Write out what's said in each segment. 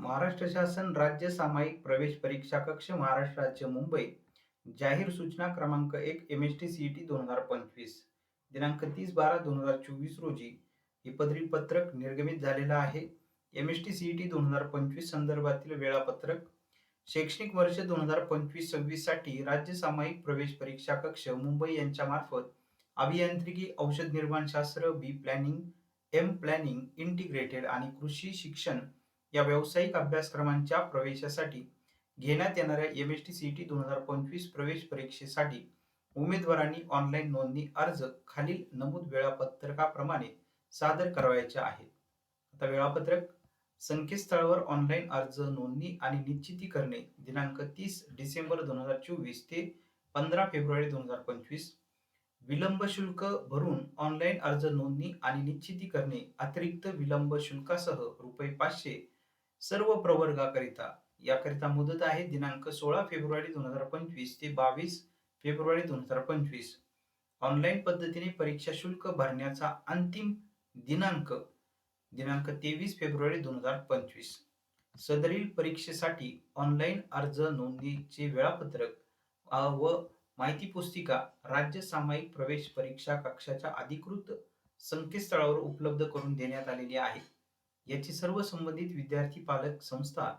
महाराष्ट्र शासन राज्य सामायिक प्रवेश परीक्षा कक्ष महाराष्ट्र राज्य मुंबई. जाहीर सूचना क्रमांक एक M S T C T दोन हजार पंचवीस. दिनांक तीस बारा दोन हजार चोवीस रोजी हे पत्रक निर्गमित झालेलं आहे. M S T C T दोन हजार पंचवीस संदर्भातील वेळापत्रक. शैक्षणिक वर्ष दोन हजार पंचवीस सव्वीससाठी राज्य सामायिक प्रवेश परीक्षा कक्ष मुंबई यांच्या मार्फत अभियांत्रिकी औषध निर्माणशास्त्र B planning M planning integrated आणि कृषी शिक्षण या व्यावसायिक अभ्यासक्रमांच्या प्रवेशासाठी घेण्यात येणाऱ्या M S T C T दोन हजार पंचवीस प्रवेश परीक्षेसाठी उमेदवारांनी ऑनलाईन नोंदणी अर्ज खालील नमूद वेळापत्रकाप्रमाणे सादर करावयाचे आहेत. आता वेळापत्रक संकेतस्थळावर ऑनलाईन अर्ज नोंदणी आणि निश्चिती करणे दिनांक तीस डिसेंबर दोन हजार चोवीस ते पंधरा फेब्रुवारी दोन हजार पंचवीस विलंब शुल्क भरून ऑनलाईन अर्ज नोंदणी आणि निश्चिती करणे अतिरिक्त विलंब शुल्कासह रुपये पाचशे सर्व प्रवर्गाकरिता. याकरिता मुदत आहे दिनांक सोळा फेब्रुवारी दोन हजार पंचवीस ते बावीस फेब्रुवारी दोन हजार पंचवीस. ऑनलाईन पद्धतीने परीक्षा शुल्क भरण्याचा अंतिम दिनांक दिनांक तेवीस फेब्रुवारी दोन हजार पंचवीस. सदरील परीक्षेसाठी ऑनलाईन अर्ज नोंदणीचे वेळापत्रक व माहिती पुस्तिका राज्य सामायिक प्रवेश परीक्षा कक्षाच्या अधिकृत संकेतस्थळावर उपलब्ध करून देण्यात आलेली आहे. याची सर्व संबंधित विद्यार्थी पालक संस्था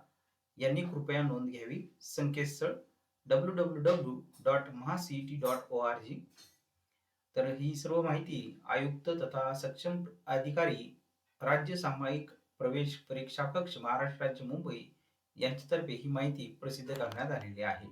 यांनी कृपया नोंद घ्यावी. संकेतस्थळ W W W dot MahaCET dot O R G तर ही सर्व माहिती आयुक्त तथा सक्षम अधिकारी राज्य सामायिक प्रवेश परीक्षा कक्ष महाराष्ट्र राज्य मुंबई यांच्यातर्फे ही माहिती प्रसिद्ध करण्यात आलेली आहे.